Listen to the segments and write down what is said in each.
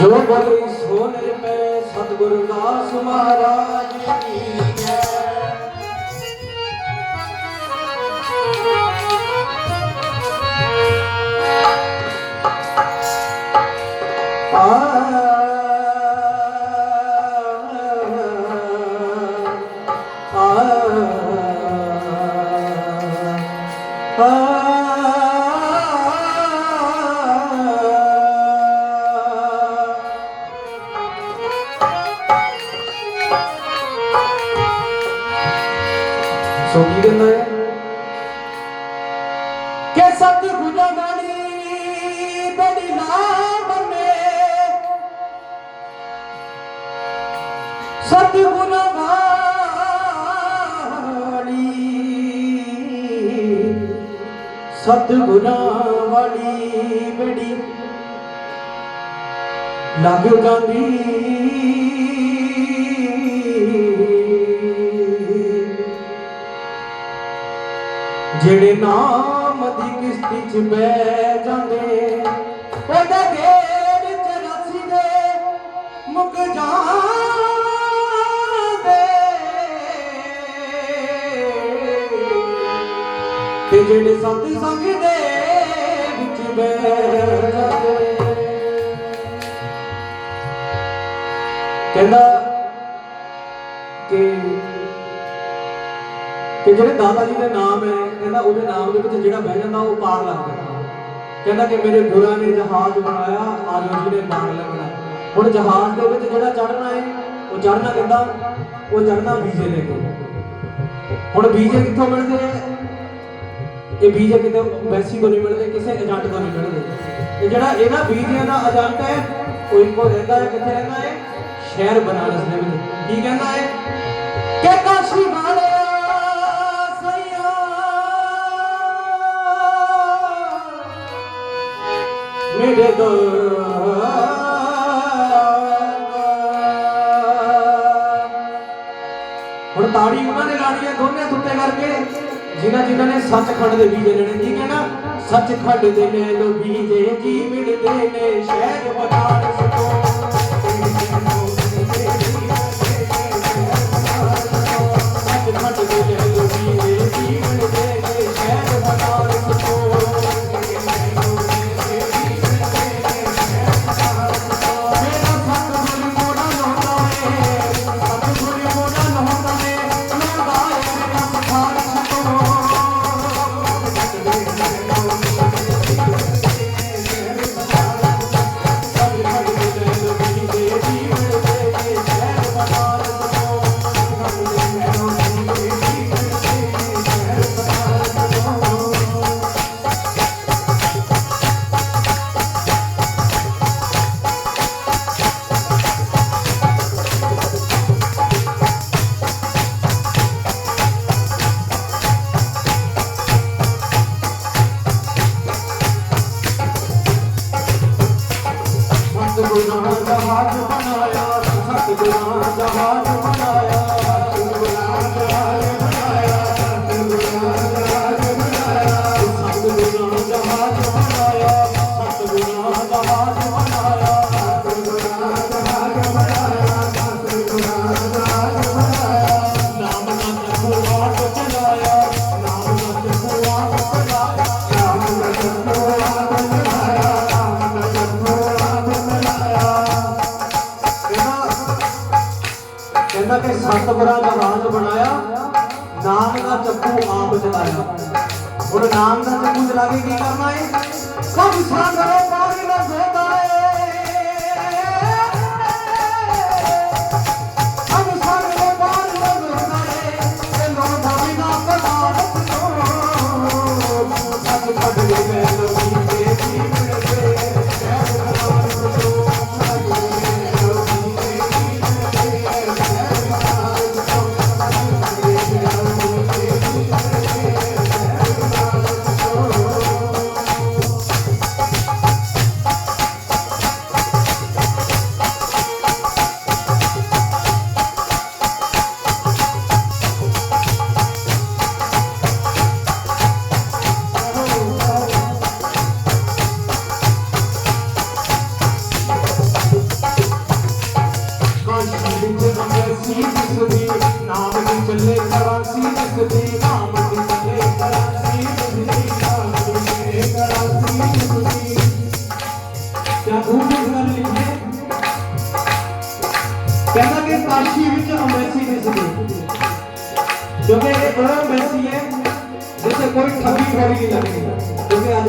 ਜੋ ਬੋਲੀ ਸੋ ਨਿਰਮੈ ਸਤਿਗੁਰੂ ਦਾਸ ਮਹਾਰਾਜ ਕੀ ਜੈ ਸੋ ਸਤਿਗੁਰ ਵਾਲੀ ਸਤਿਗੁਰਾਂ ਵਾਲੀ ਬੜੀ ਲੱਗ ਗੰਦੀ ਜਿਹੜੇ ਨਾਮ ਕਿਸ਼ਤੀ 'ਚ ਬਹਿ ਜਾਂਦੇ। ਉਹਦੇ ਗੇੜ 'ਚ ਰੱਸੀ ਦੇ ਮੁੱਕ ਜਾਂਦੇ। ਤੇ ਜਿਹੜੇ ਸਤ ਸੰਗ ਦੇ ਵਿੱਚ ਬਹਿ ਜਾਂਦੇ। ਕਹਿੰਦਾ ਕਿ ਕਿ ਜਿਹੜੇ ਦਾਦਾ ਜੀ ਦੇ ਨਾਮ ਹੈ ਕਹਿੰਦਾ ਉਹਦੇ ਨਾਮ ਦੇ ਵਿੱਚ ਜਿਹੜਾ ਬਹਿ ਜਾਂਦਾ ਉਹ ਪਾਰ ਲੱਗ ਜਾਂਦਾ। ਕਹਿੰਦਾ ਕਿ ਮੇਰੇ ਗੁਰਾਂ ਨੇ ਜਹਾਜ਼ ਬਣਾਇਆ ਆਜੋ ਜੀ ਨੇ ਪਾਰ ਲੱਗਣਾ ਹੁਣ ਜਹਾਜ਼ ਦੇ ਵਿੱਚ ਜਿਹੜਾ ਚੜਨਾ ਹੈ ਉਹ ਚੜਨਾ ਕਿੱਦਾਂ? ਉਹ ਚੜਨਾ ਵੀਜ਼ੇ ਲੈ ਕੇ ਹੁਣ ਵੀਜ਼ੇ ਕਿੱਥੋਂ ਮਿਲਦੇ ਆ? ਇਹ ਵੀਜ਼ੇ ਕਿਤੇ ਵੈਸੀ ਤੋਂ ਨਹੀਂ ਮਿਲਦੇ, ਕਿਸੇ ਏਜੰਟ ਤੋਂ ਨਹੀਂ ਮਿਲਦੇ। ਇਹ ਜਿਹੜਾ ਇਹਨਾਂ ਵੀਜ਼ਿਆਂ ਦਾ ਏਜੰਟ ਹੈ, ਉਹ ਇੱਕੋ ਰਹਿੰਦਾ ਹੈ, ਕਿੱਥੇ ਰਹਿੰਦਾ ਹੈ? ਸ਼ਹਿਰ ਬਨਾਰਸ ਦੇ ਵਿੱਚ। ਕੀ ਕਹਿੰਦਾ ਹੈ? ਮੇਰੇ ਦੋ ਹੁਣ ਤਾੜੀ ਉਹਨਾਂ ਨੇ ਲਾਣੀ ਹੈ ਦੋਨੇ ਸੁੱਤੇ ਕਰਕੇ, ਜਿਨ੍ਹਾਂ ਜਿਨ੍ਹਾਂ ਨੇ ਸੱਚਖੰਡ ਦੇ ਵੀਜੇ ਲੈਣੇ, ਠੀਕ ਕੀ ਕਹਿਣਾ ਸੱਚਖੰਡ ਦੇ ਲੈ ਲੋ ਵੀਜੇ ਜੀ ਮਿਲਦੇ ਨੇ? ਸ਼ਹਿਰ ਸਤਿਗੁਰਾਂ ਦਾ ਹਾਥ ਬਣਾਇਆ ਸਤਿਗੁਰਾਂ ਦਾ ਹਾਥ ਬਣਾਇਆ ਕਹਿੰਦਾ ਕਿ ਸਤਿਗੁਰਾਂ ਦਾ ਰਾਜ ਬਣਾਇਆ, ਨਾਮ ਦਾ ਚੱਕੂ ਆਪ ਚਲਾਇਆ। ਹੁਣ ਨਾਮ ਦਾ ਚੱਕੂ ਚਲਾ ਕੇ ਕੀ ਕਰਨਾ ਹੈ ਕਬ ਸਾਗਰੋ ਪਾਣੀ ਦਾ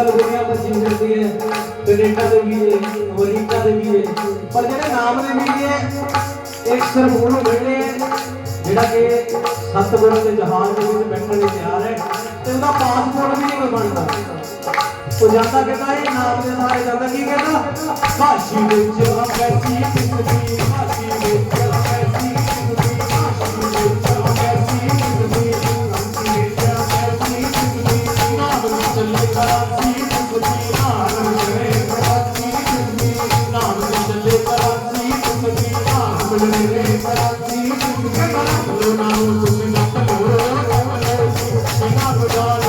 ਕਿਉਂਕਿ ਅੱਜ ਕੱਲ੍ਹ ਦੁਨੀਆ ਪੱਛੀ ਫਿਰਦੀ ਹੈ ਕੈਨੇਡਾ ਦੇ ਵੀ ਅਮਰੀਕਾ ਦੇ ਵੀ ਪਰ ਜਿਹੜੇ ਨਾਮ ਦੇ ਵੀ ਹੈ ਇੱਕ ਸਿਰਫ ਉਹਨੂੰ ਮਿਲਣੇ ਹੈ ਜਿਹੜਾ ਕਿ ਸਤਿਗੁਰੂ ਦੇ ਜਹਾਜ਼ ਦੇ ਵਿੱਚ ਬੈਠਣ ਲਈ ਤਿਆਰ ਹੈ ਤੇ ਉਹਦਾ ਪਾਸਪੋਰਟ ਵੀ ਨਹੀਂ ਕੋਈ ਬਣਦਾ। ਉਹ ਜਾਂਦਾ ਕਹਿੰਦਾ, ਇਹ ਨਾਮ ਦੇ ਸਾਰੇ ਜਾਂਦਾ। ਕੀ ਕਹਿੰਦਾ? ਕਾਸ਼ੀ ਵਿੱਚ ਅਕੈਸੀ ਕਿਸਦੀ ਕਾਸ਼ੀ ਵਿੱਚ ਨਾਮ ਨੂੰ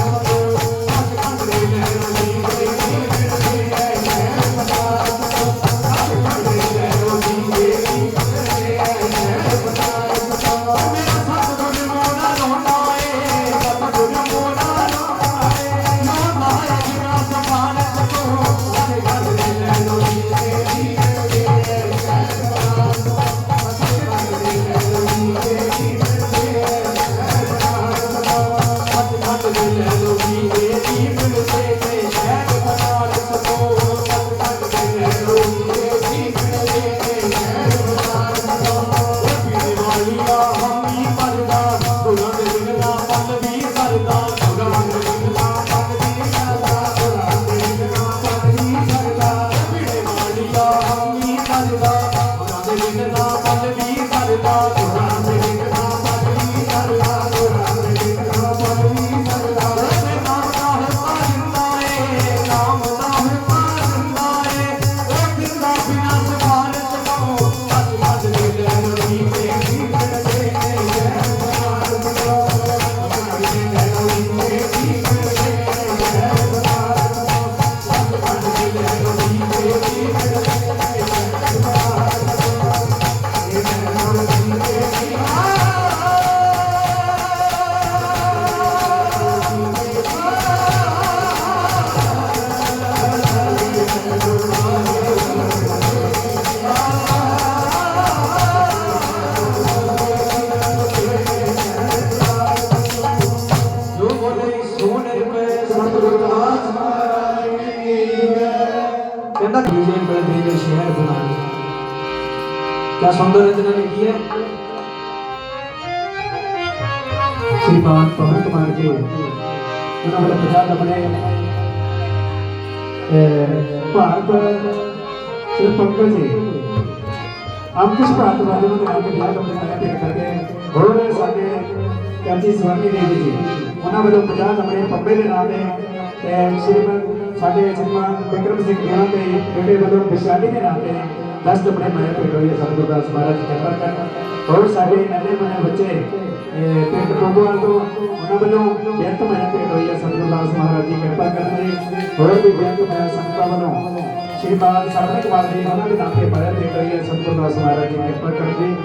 ਜੋ ਸ੍ਰੀ ਪਵਨ ਕੁਮਾਰ ਜੀ। ਉਹਨਾਂ ਵੱਲੋਂ ਪੰਜਾਬ ਆਪਣੇ ਭਾਰਤ ਸ੍ਰੀ ਪੰਕਜ ਜੀ ਆਪ ਕਿਸ ਭਾਰਤ ਵਾਲੇ ਨੂੰ ਆਪ ਕੇ ਵਿਆਹ ਆਪਣੇ ਨਾਲ ਭੇਟ ਕਰਕੇ ਸਾਡੇ ਕਾਜੀ ਸਵਾਮੀ ਦੇਵੀ ਜੀ, ਉਹਨਾਂ ਵੱਲੋਂ ਪੰਜਾਬ ਆਪਣੇ ਪੰਬੇ ਦੇ ਨਾਂ ਤੇ ਤੇ ਸ਼੍ਰੀਮਦ ਸਾਡੇ ਸ੍ਰੀਮਾਨ ਬਿਕਰਮ ਸਿੰਘ ਗਿਆਨ ਦੇ ਬੇਟੇ ਵੱਲੋਂ ਵਿਸ਼ਾਲੀ ਦੇ ਨਾਂ ਤੇ ਦਸ ਆਪਣੇ ਮਾਇਆ ਭੇਟ ਹੋਈ ਹੈ ਮਹਾਰਾਜ ਜੀ ਕਿਰਪਾ ਕਰਨ ਹੋਰ ਸਾਡੇ ਨਵੇਂ ਬਣੇ ਬੱਚੇ ਪਿੰਡ ਕੋਗਵਾਲ ਤੋਂ ਉਹਨਾਂ ਵੱਲੋਂ ਬੇਅੰਤ ਮਾਇਆ ਭੇਟ ਹੋਈ ਹੈ ਸਤਿਗੁਰੂ ਮਹਾਰਾਜ ਦੀ ਕਿਰਪਾ ਕਰਨ ਹੋਰ ਵੀ ਬੇਅੰਤ ਮਾਇਆ ਸੰਗਤਾਂ ਵੱਲੋਂ ਸ਼੍ਰੀਮਾਨ ਸਰਵਣ ਕੁਮਾਰ ਜੀ ਉਹਨਾਂ ਦੇ ਨਾਮ ਤੇ ਮਾਇਆ ਭੇਟ ਹੋਈ ਹੈ ਸਤਿਗੁਰੂ ਮਹਾਰਾਜ ਦੀ ਕਿਰਪਾ ਕਰਨ ਜੀ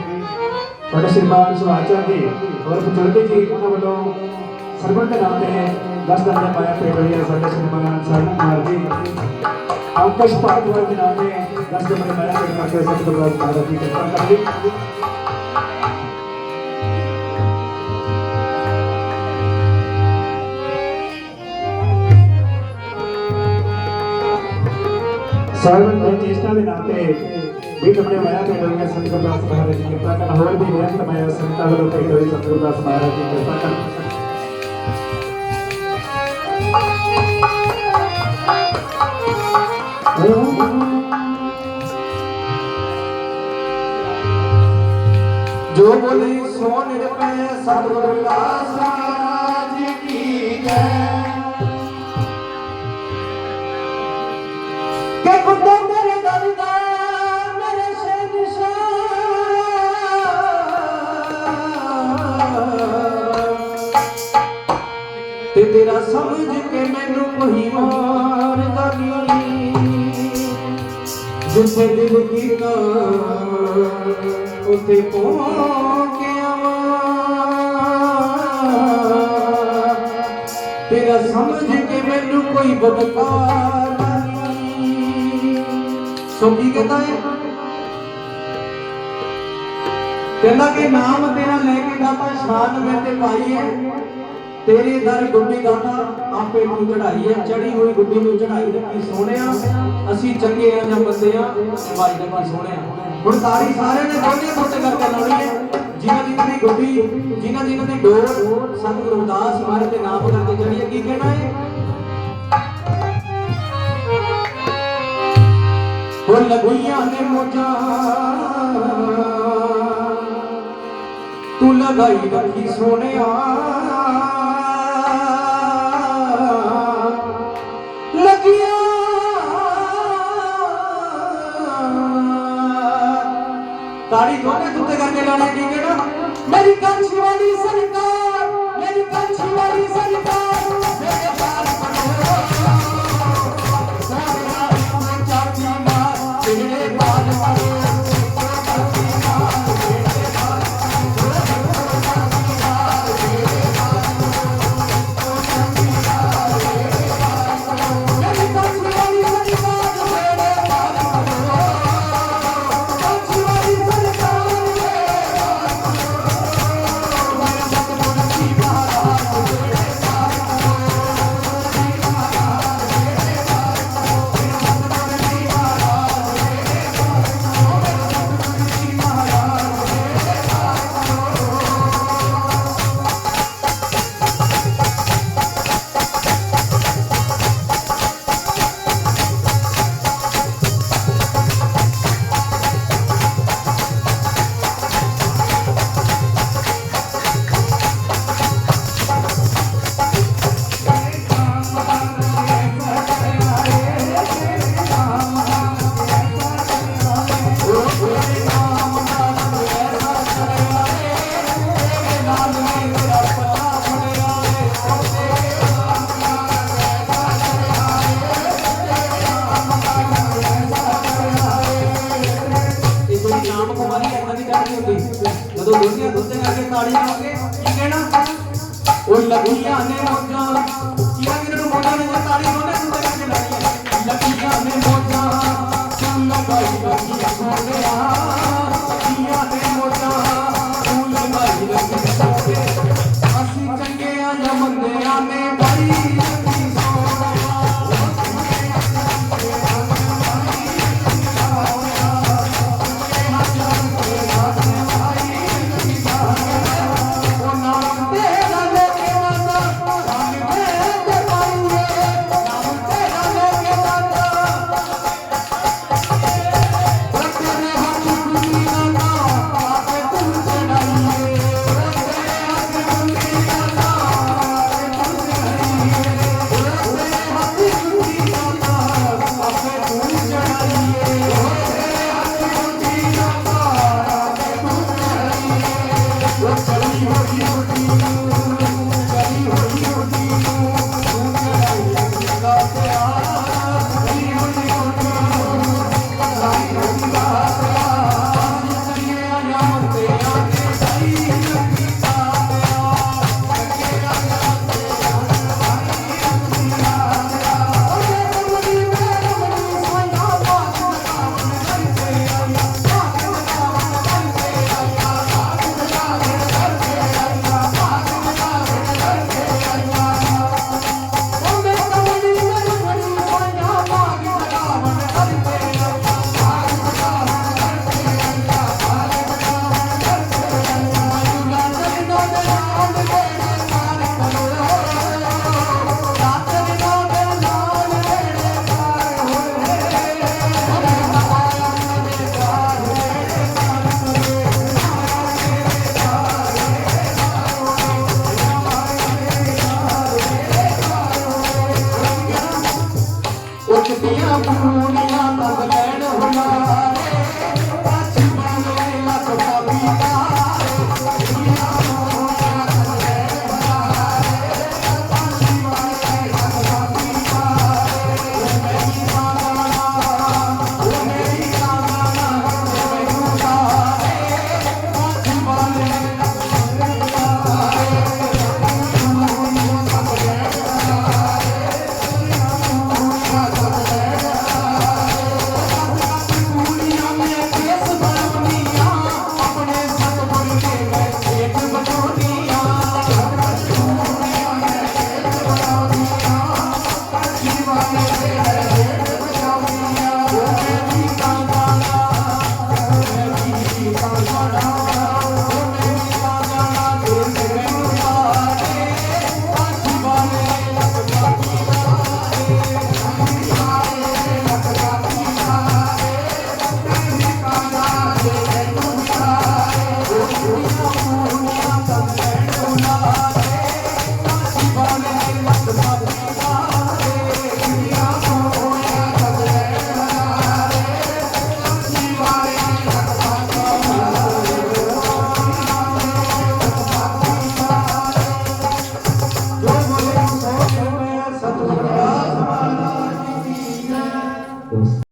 ਸ਼੍ਰੀ ਸ਼੍ਰੀਮਾਨ ਸੁਹਾਚਾ ਜੀ ਔਰ ਬਜ਼ੁਰਗ ਜੀ ਉਹਨਾਂ ਵੱਲੋਂ ਸਰਵਣ ਦੇ ਨਾਮ ਤੇ ਦਸ ਦਿਨ ਦੇ ਪਾਇਆ ਭੇਟ ਹੋਈ ਹੈ ਸਾਡੇ ਸ਼੍ਰੀਮਾਨ ਸਰਵਣ ਕੁਮਾਰ ਜੀ ਅੰਕਸ਼ ਭਾਰਦਵਾਜ ਦੇ ਨਾਮ ਤੇ ਦਸ ਦਿਨ ਦੇ ਪਾਇਆ ਭੇਟ ਕਰਕੇ ਸਤਿਗੁਰੂ ਦਾਸ ਮਹਾਰਾਜ ਦੀ ਕਿਰਪਾ ਕਰਨ ਜੀ ਸਰਵਣ ਦੇ ਚੇਸ਼ਟਾ ਦੇ ਨਾਮ ਤੇ ਵੀ ਆਪਣੇ ਮਾਇਆ ਤੇ ਹੋਈਆਂ ਸਤਿਗੁਰੂ ਦਾਸ ਮਹਾਰਾਜ ਜੀ ਕਿਰਪਾ ਕਰਨ ਹੋਰ ਵੀ ਬੇਅੰਤ ਮਾਇਆ ਸੰਤਾਂ ਵੱਲੋਂ ਭੇਟ ਹੋਈ ਸਤਿਗੁਰੂ ਦਾਸ ਮਹਾਰਾਜ ਜੀ ਕਿਰਪਾ ਕਰਨ ਜੋ ਬੋਲੇ ਸੋ ਨਿਰਭੈ ਸਤਿਗੁਰੂ ਦਾਸ ਮਹਾਰਾਜ ਕੀ ਜੈ ਸਮਝ ਕੇ ਮੈਨੂੰ ਕੋਈ ਮਾਰਦਾ ਨਹੀਂ ਜਿੱਥੇ ਦਿਲ ਕੀਤਾ ਉੱਥੇ ਪਹੁੰਚ ਆਵਾਂ ਤੇਰਾ ਸਮਝ ਕੇ ਮੈਨੂੰ ਕੋਈ ਬਦਕਾਰ ਨਹੀਂ ਸੋ ਕੀ ਕਹਿੰਦਾ ਹੈ ਕਹਿੰਦਾ ਕਿ ਨਾਮ ਤੇਰਾ ਲੈ ਕੇ ਦਾਤਾ ਸ਼ਾਨ ਵਿੱਚ ਪਾਈ ਹੈ ਤੇਰੀ ਦਰ ਗੁੱਡੀ ਦਾਤਾ ਆਪੇ ਨੂੰ ਚੜਾਈ ਹੈ ਚੜੀ ਹੋਈ ਗੁੱਡੀ ਨੂੰ ਚੜਾਈ ਦਿੱਤੀ ਸੋਹਣਿਆ, ਅਸੀਂ ਚੰਗੇ ਆ ਜਾਂ ਬੰਦੇ ਆ ਵਾਜ ਦੇ ਪਾ ਸੋਹਣਿਆ। ਹੁਣ ਸਾਰੀ ਸਾਰਿਆਂ ਨੇ ਦੋਨੇ ਫੁੱਟ ਕਰਕੇ ਲਾਉਣੀ ਹੈ। ਜਿਨ੍ਹਾਂ ਜਿਨ੍ਹਾਂ ਦੀ ਗੁੱਡੀ, ਜਿਨ੍ਹਾਂ ਜਿਨ੍ਹਾਂ ਦੀ ਡੋਰ ਸੰਤ ਰਵਿਦਾਸ ਮਹਾਰਾਜ ਦੇ ਨਾਮ ਕਰਕੇ ਚੜੀ ਕੀ ਕਹਿਣਾ ਹੈ? ਹੁਣ ਲਗੂਈਆਂ ਨੇ ਮੋਜਾ। ਤੂੰ ਲਗਾਈ ਰੱਖੀ ਸੋਹਣਿਆ। Maricá Hallelujah. பகுதியா பகுதியா பகுதனுமா